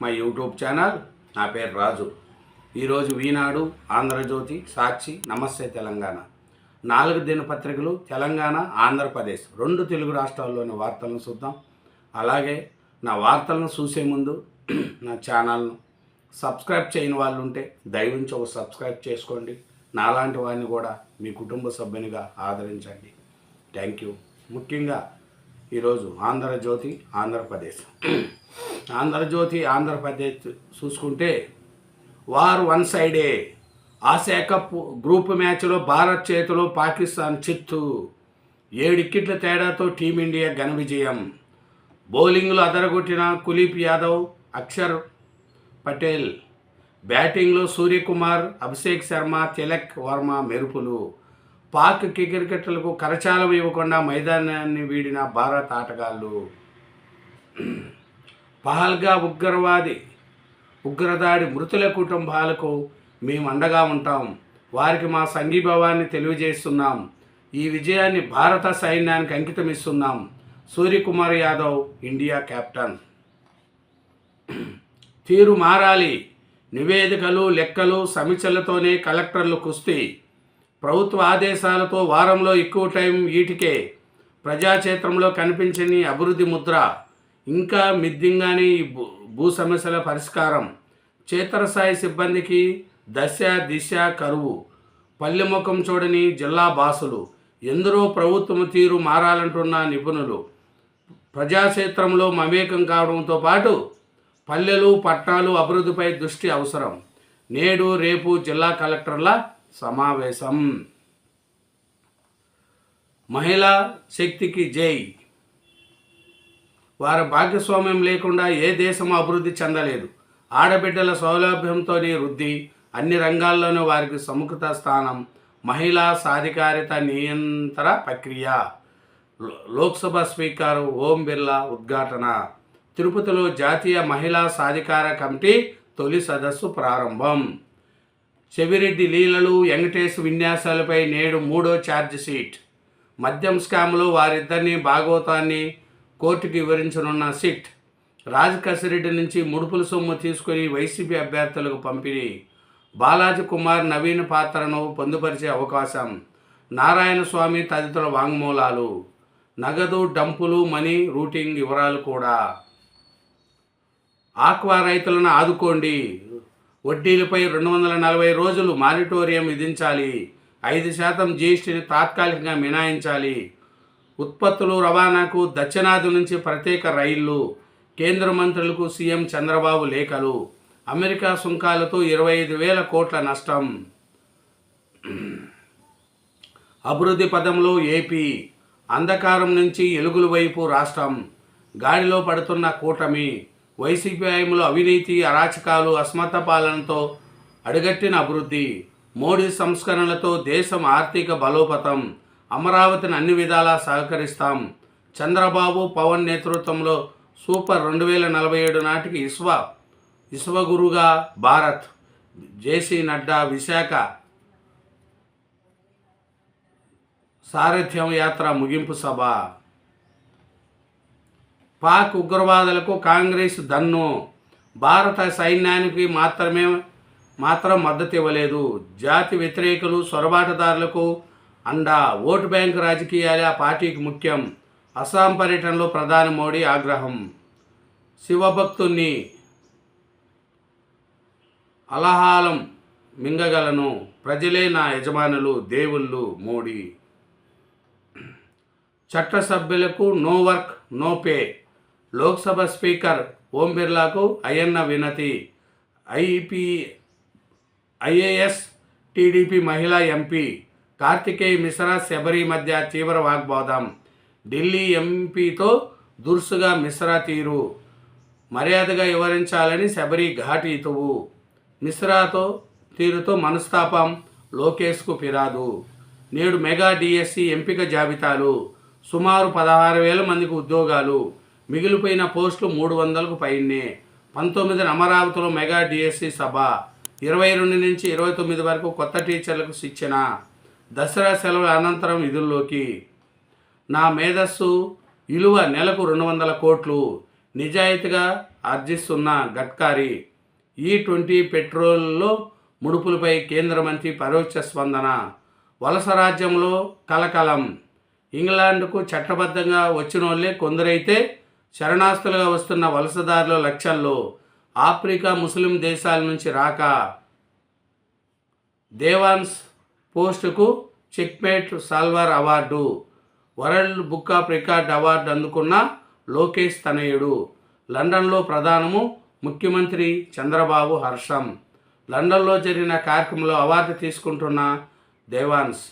మా YouTube channel నా పేరు రాజు. ఈరోజు ఈనాడు ఆంధ్రజ్యోతి సాక్షి నమస్తే తెలంగాణ. నాలుగు దినపత్రికలు తెలంగాణ ఆంధ్రప్రదేశ్. రెండు తెలుగు రాష్ట్రాల్లోని వార్తలను చూద్దాం. అలాగే నా వార్తలను చూసే ముందు నా ఛానల్ను సబ్స్క్రైబ్ చేయని వాళ్ళు ఉంటే దయవించి ఒక సబ్స్క్రైబ్ చేసుకోండి. నాలాంటి వారిని కూడా మీ కుటుంబ సభ్యునిగా ఆదరించండి. Thank you. ముఖ్యంగా ఈరోజు ఆంధ్రజ్యోతి ఆంధ్రప్రదేశ్. ఆంధ్రజ్యోతి ఆంధ్రప్రదేశ్ చూసుకుంటే వారు వన్ సైడే. ఆసియా కప్ గ్రూప్ మ్యాచ్లో భారత్ చేతిలో పాకిస్తాన్ చిత్తు. ఏడు కిట్ల తేడాతో టీమిండియా ఘన విజయం. బౌలింగ్లో అదరగొట్టిన కులీప్ యాదవ్ అక్షర్ పటేల్. బ్యాటింగ్లో సూర్యకుమార్ అభిషేక్ శర్మ తిలక్ వర్మ మెరుపులు. పాక్ క్రికెటర్లకు కరచాలం ఇవ్వకుండా మైదానాన్ని వీడిన భారత ఆటగాళ్ళు. పహల్గా ఉగ్రవాది ఉగ్రదాడి మృతుల కుటుంబాలకు మేము అండగా ఉంటాం. వారికి మా సంఘీభావాన్ని తెలియజేస్తున్నాం. ఈ విజయాన్ని భారత సైన్యానికి అంకితం ఇస్తున్నాం. Suryakumar Yadav India captain. తీరు మారాలి. నివేదికలు లెక్కలు సమీక్షలతోనే కలెక్టర్లు కుస్తీ. ప్రభుత్వ ఆదేశాలతో వారంలో ఎక్కువ టైం వీటికే ప్రజాక్షేత్రంలో కనిపించని అభివృద్ధి ముద్ర ఇంకా మిద్దింగాని ఈ భూ భూ సమస్యల పరిష్కారం. క్షేత్రస్థాయి సిబ్బందికి దశ దిశ కరువు. పల్లె ముఖం చూడని జిల్లా బాసులు ఎందరో ప్రభుత్వం తీరు మారాలంటున్న నిపుణులు. ప్రజాక్షేత్రంలో మమేకం కావడంతో పాటు పల్లెలు పట్టణాలు అభివృద్ధిపై దృష్టి అవసరం. నేడు రేపు జిల్లా కలెక్టర్ల సమావేశం. మహిళా శక్తికి జై. వారి భాగస్వామ్యం లేకుండా ఏ దేశం అభివృద్ధి చెందలేదు. ఆడబిడ్డల సౌలభ్యంతోనే వృద్ధి అన్ని రంగాల్లోనూ వారికి సముఖత స్థానం మహిళా సాధికారిత నియంత్ర ప్రక్రియ. లో- లోక్సభ స్పీకర్ ఓం బిర్లా ఉద్ఘాటన. తిరుపతిలో జాతీయ మహిళా సాధికార కమిటీ తొలి సదస్సు ప్రారంభం. చెవిరెడ్డి లీలలు వెంకటేష్ విన్యాసాలపై నేడు మూడో ఛార్జ్ షీట్. మద్యం స్కామ్లో వారిద్దరిని భాగవతాన్ని కోర్టుకు వివరించనున్న సిట్ రాజ్ కసిరెడ్డి నుంచి ముడుపుల సొమ్ము తీసుకుని వైసీపీ అభ్యర్థులకు పంపిణీ. బాలాజీ కుమార్ నవీన్ పాత్రను పొందుపరిచే అవకాశం. నారాయణ స్వామి తదితర వాంగ్మూలాలు. నగదు డంపులు మనీ రూటింగ్ వివరాలు కూడా. ఆక్వా రైతులను ఆదుకోండి. వడ్డీలపై రెండు వందల నలభై రోజులు మారిటోరియం విధించాలి. ఐదు శాతం జీఎస్టీని తాత్కాలికంగా మినాయించాలి ఉత్పత్తులు రవాణాకు దక్షిణాది నుంచి ప్రత్యేక రైళ్ళు కేంద్ర మంత్రులకు సీఎం చంద్రబాబు లేఖలు. అమెరికా సుంకాలతో ఇరవై ఐదు వేల కోట్ల నష్టం. అభివృద్ధి పదంలో ఏపీ అంధకారం నుంచి ఎలుగుల వైపు రాష్ట్రం. గాడిలో పడుతున్న కూటమి. వైసీపీ హయాంలో అవినీతి అరాచకాలు అస్మత పాలనతో అడుగట్టిన అభివృద్ధి మోడీ సంస్కరణలతో దేశం ఆర్థిక బలోపతం అమరావతిని అన్ని విధాలా సహకరిస్తాం. చంద్రబాబు పవన్ నేతృత్వంలో సూపర్ రెండు వేల నలభై ఏడు నాటికి ఇస్వ ఇస్వగురుగా భారత్ జేసీ నడ్డా విశాఖ సారథ్యం యాత్ర ముగింపు సభ. పాక్ ఉగ్రవాదులకు కాంగ్రెస్ దన్ను. భారత సైన్యానికి మాత్రమే మాత్రం మద్దతు ఇవ్వలేదు. జాతి వ్యతిరేకులు సొరబాటుదారులకు అండా. ఓటు బ్యాంక్ రాజకీయాలే ఆ పార్టీకి ముఖ్యం. అస్సాం పర్యటనలో ప్రధాని మోడీ ఆగ్రహం. శివభక్తుణ్ణి అలహాలం మింగగలను. ప్రజలే నా యజమానులు దేవుళ్ళు Modi. చట్టసభ్యులకు no work no pay. Lok Sabha speaker Om బిర్లాకు Ayyanna వినతి. ఐపీ ఐఏఎస్ టీడీపీ మహిళా ఎంపీ కార్తికేయ మిశ్రా శబరి మధ్య తీవ్ర వాగ్వాదం. ఢిల్లీ ఎంపీతో దురుసుగా మిశ్రా తీరు. మర్యాదగా వివరించాలని శబరి ఘాటి ఇతువు మిశ్రాతో తీరుతో మనస్తాపం లోకేష్కు ఫిరాదు. నేడు మెగా డిఎస్సి ఎంపిక జాబితాలు. సుమారు పదహారు వేల మందికి ఉద్యోగాలు. మిగిలిపోయిన పోస్టులు మూడు వందలకు పైనే. పంతొమ్మిదిన అమరావతిలో మెగా డిఎస్సి సభ ఇరవై రెండు నుంచి ఇరవై తొమ్మిది వరకు కొత్త టీచర్లకు శిక్షణ దసరా సెలవుల అనంతరం విధుల్లోకి నా మేధస్సు విలువ నెలకు రెండు వందల కోట్లు నిజాయితీగా ఆర్జిస్తున్న గడ్కారీ. ఈ ట్వంటీ పెట్రోల్లో ముడుపులపై కేంద్ర మంత్రి పరోక్ష స్పందన. వలస రాజ్యంలో కలకలం. ఇంగ్లాండ్కు చట్టబద్ధంగా వచ్చిన వాళ్ళే కొందరైతే శరణాస్తులుగా వస్తున్న వలసదారుల లక్షల్లో ఆఫ్రికా ముస్లిం దేశాల నుంచి రాక దేవాన్స్ పోస్టుకు checkmate solver award world book of record award అందుకున్న లోకేష్ తనయుడు. లండన్లో ప్రధానము ముఖ్యమంత్రి చంద్రబాబు హర్షం. లండన్లో జరిగిన కార్యక్రమంలో అవార్డు తీసుకుంటున్న దేవాన్స్.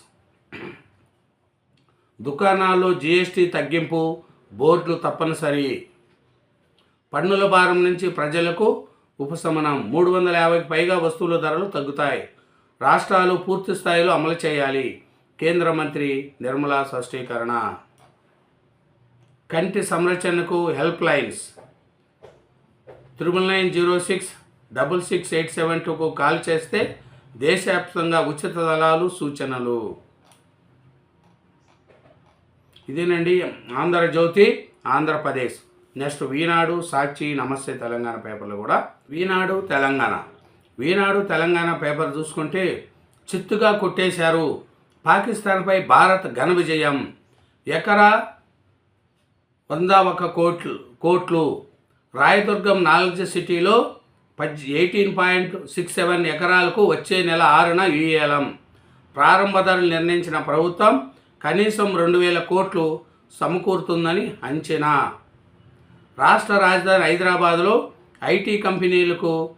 దుకాణాల్లో జీఎస్టీ తగ్గింపు బోర్డులు తప్పనిసరి. పన్నుల భారం నుంచి ప్రజలకు ఉపశమనం. మూడు వందల యాభైకి పైగా వస్తువుల ధరలు తగ్గుతాయి. రాష్ట్రాలు పూర్తి స్థాయిలో అమలు చేయాలి. కేంద్ర మంత్రి నిర్మలా స్పష్టీకరణ. కంటి సంరక్షణకు helplines. Triple nine zero six double six eight seven టూకు call చేస్తే దేశవ్యాప్తంగా ఉచిత దళాలు సూచనలు. ఇదేనండి ఆంధ్రజ్యోతి ఆంధ్రప్రదేశ్. నెక్స్ట్ వీనాడు సాక్షి నమస్తే తెలంగాణ పేపర్లు కూడా. వీనాడు తెలంగాణ. వీనాడు తెలంగాణ పేపర్ చూసుకుంటే చిత్తుగా కొట్టేశారు పాకిస్తాన్పై భారత్ ఘన విజయం. ఎకరా వంద ఒక కోట్లు కోట్లు. రాయదుర్గం నాలెడ్జ్ సిటీలో పజ్ ఎయిటీన్ పాయింట్ సిక్స్ సెవెన్ ఎకరాలకు వచ్చే నెల ఆరున యుఏలం ప్రారంభ ధరలు నిర్ణయించిన ప్రభుత్వం కనీసం రెండు వేల కోట్లు సమకూరుతుందని అంచనా. రాష్ట్ర రాజధాని హైదరాబాద్లో ఐటీ కంపెనీలకు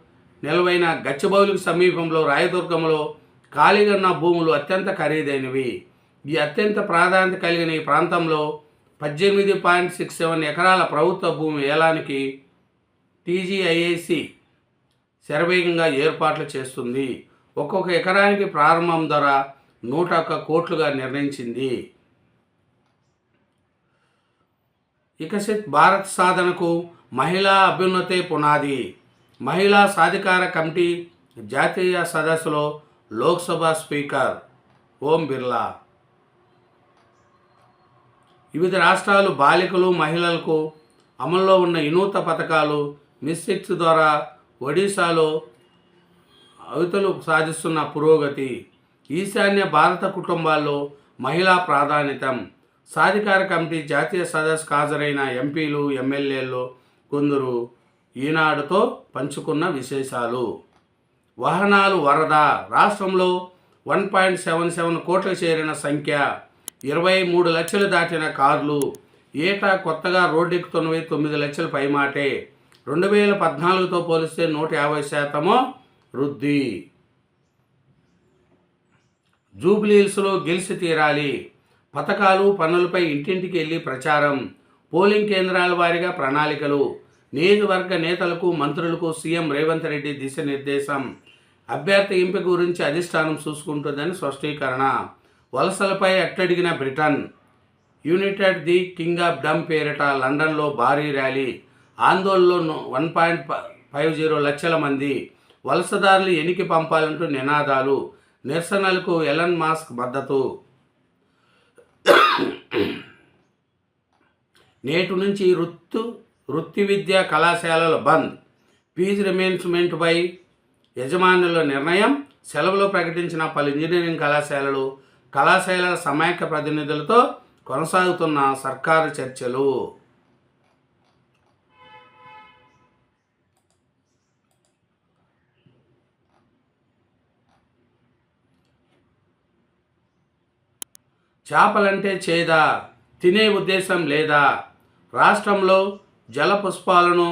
నిలవైన గచ్చిబౌలికి సమీపంలో రాయదుర్గంలో ఖాళీగా ఉన్న భూములు అత్యంత ఖరీదైనవి. ఈ అత్యంత ప్రాధాన్యత కలిగిన ఈ ప్రాంతంలో పద్దెనిమిది పాయింట్ సిక్స్ సెవెన్ ఎకరాల ప్రభుత్వ భూమి ఏలానికి టీజీఐఏసి శరవేగంగా ఏర్పాట్లు చేస్తుంది. ఒక్కొక్క ఎకరానికి ప్రారంభం ధర నూట ఒక్క కోట్లుగా నిర్ణయించింది. వికసిత్ భారత్ సాధనకు మహిళా అభ్యున్నతే పునాది. మహిళా సాధికార కమిటీ జాతీయ సదస్సులో లోక్సభ స్పీకర్ ఓం బిర్లా. వివిధ రాష్ట్రాలు బాలికలు మహిళలకు అమల్లో ఉన్న ఇనూత పథకాలు మిస్సిక్స్ ద్వారా ఒడిశాలో అవతలు సాధిస్తున్న పురోగతి. ఈశాన్య భారత కుటుంబాల్లో మహిళా ప్రాధాన్యతం. సాధికార కమిటీ జాతీయ సదస్సుకు హాజరైన ఎంపీలు ఎమ్మెల్యేలు కొందరు ఈనాడుతో పంచుకున్న విశేషాలు. వాహనాలు వరద రాష్ట్రంలో వన్ పాయింట్ సెవెన్ సెవెన్ కోట్ల చేరిన సంఖ్య ఇరవై మూడు లక్షలు దాటిన కార్లు ఏటా కొత్తగా రోడ్డెక్కుతున్నవి తొమ్మిది లక్షల పైమాటే. రెండు వేల పద్నాలుగుతో పోలిస్తే నూట యాభై శాతము వృద్ధి. జూబ్లీహిల్స్లో గెలిచి తీరాలి. పథకాలు పనులపై ఇంటింటికి వెళ్ళి ప్రచారం. పోలింగ్ కేంద్రాల వారీగా ప్రణాళికలు. నియోజకవర్గ నేతలకు మంత్రులకు సీఎం రేవంత్ రెడ్డి దిశానిర్దేశం. అభ్యర్థి ఎంపిక గురించి అధిష్టానం చూసుకుంటుందని స్పష్టీకరణ. వలసలపై అట్టడిగిన Britain. United the king of dom పేరిట లండన్లో భారీ ర్యాలీ. ఆందోళనలో వన్ పాయింట్ ఫైవ్ జీరో లక్షల మంది వలసదారులు ఎనికి పంపాలంటూ నినాదాలు. నిరసనలకు ఎలన్ మాస్క్ మద్దతు. నేటి నుంచి వృత్తు వృత్తి విద్యా కళాశాలల బంద్. ఫీజు రిమెన్స్మెంట్పై యజమానుల నిర్ణయం సెలవులో ప్రకటించిన పలు ఇంజనీరింగ్ కళాశాలలు కళాశాలల సమైక్య ప్రతినిధులతో కొనసాగుతున్న సర్కారు చర్చలు. చేపలంటే చేదా తినే ఉద్దేశం లేదా? రాష్ట్రంలో జల పుష్పాలను